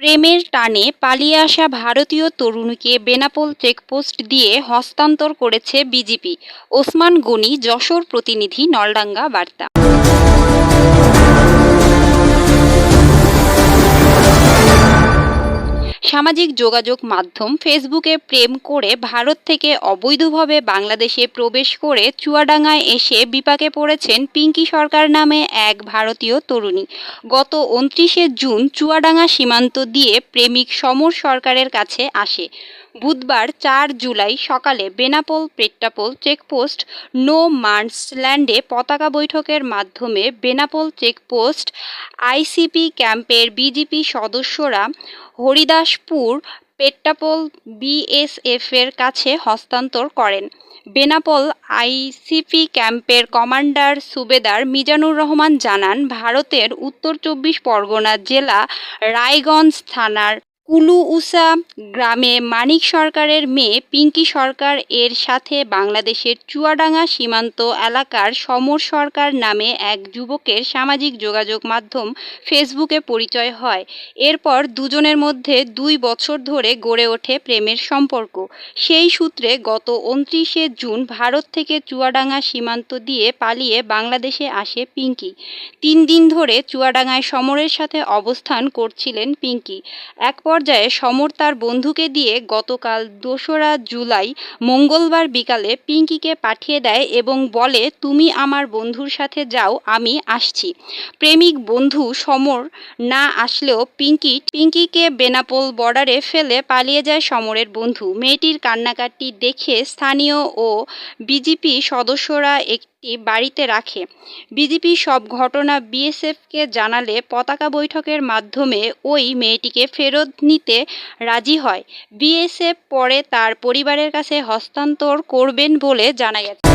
প্রেমের টানে পালিয়ে আসা ভারতীয় তরুণীকে বেনাপোল চেকপোস্ট দিয়ে হস্তান্তর করেছে বিজেপি। ওসমান গনি যশোর প্রতিনিধি, নলডাঙ্গা, বার্তা। সামাজিক যোগাযোগ মাধ্যম ফেসবুকে প্রেম করে ভারত থেকে অবৈধভাবে বাংলাদেশে প্রবেশ করে চুয়াডাঙ্গায় এসে বিপাকে পড়েছেন পিঙ্কি সরকার নামে এক ভারতীয় তরুণী। গত উনত্রিশে জুন চুয়াডাঙ্গা সীমান্ত দিয়ে প্রেমিক সমর সরকারের কাছে আসে। বুধবার চার জুলাই সকালে Benapole Petrapole checkpost no man's ল্যান্ডে পতাকা বৈঠকের মাধ্যমে বেনাপোল চেকপোস্ট আইসিপি ক্যাম্পের বিজিপি সদস্যরা হরিদাসপুর পেট্টাপোল বিএসএফের কাছে হস্তান্তর করেন। বেনাপোল আইসিপি ক্যাম্পের কমান্ডার সুবেদার মিজানুর রহমান জানান, ভারতের উত্তর চব্বিশ পরগনা জেলা রায়গঞ্জ থানার কুলুউসা গ্রামে মানিক সরকারের মেয়ে পিঙ্কি সরকার এর সাথে বাংলাদেশের চুয়াডাঙ্গা সীমান্ত এলাকার সমর সরকার নামে এক যুবকের সামাজিক যোগাযোগ মাধ্যম ফেসবুকে পরিচয় হয়। এরপর দুজনের মধ্যে দুই বছর ধরে গড়ে ওঠে প্রেমের সম্পর্ক। সেই সূত্রে গত উনত্রিশে জুন ভারত থেকে চুয়াডাঙ্গা সীমান্ত দিয়ে পালিয়ে বাংলাদেশে আসে পিঙ্কি। তিন দিন ধরে চুয়াডাঙ্গায় সমরের সাথে অবস্থান করছিলেন পিঙ্কি। এক পর্যায়ে সমর তার বন্ধুকে দিয়ে গতকাল দোসরা জুলাই মঙ্গলবার বিকালে পিঙ্কিকে পাঠিয়ে দেয় এবং বলে, তুমি আমার বন্ধুর সাথে যাও, আমি আসছি। প্রেমিক বন্ধু সমর না আসলেও পিঙ্কি, পিঙ্কিকে বেনাপোল বর্ডারে ফেলে পালিয়ে যায় সমরের বন্ধু। মেয়েটির কান্নাকাটি দেখে স্থানীয় ও বিজেপি সদস্যরা একটি বাড়িতে রাখে। বিজেপি সব ঘটনা বিএসএফকে জানালে পতাকা বৈঠকের মাধ্যমে ওই মেয়েটিকে ফেরত নিতে রাজি হয়। বিএসএফ পরে তার পরিবারের কাছে হস্তান্তর করবেন বলে জানা গেছে।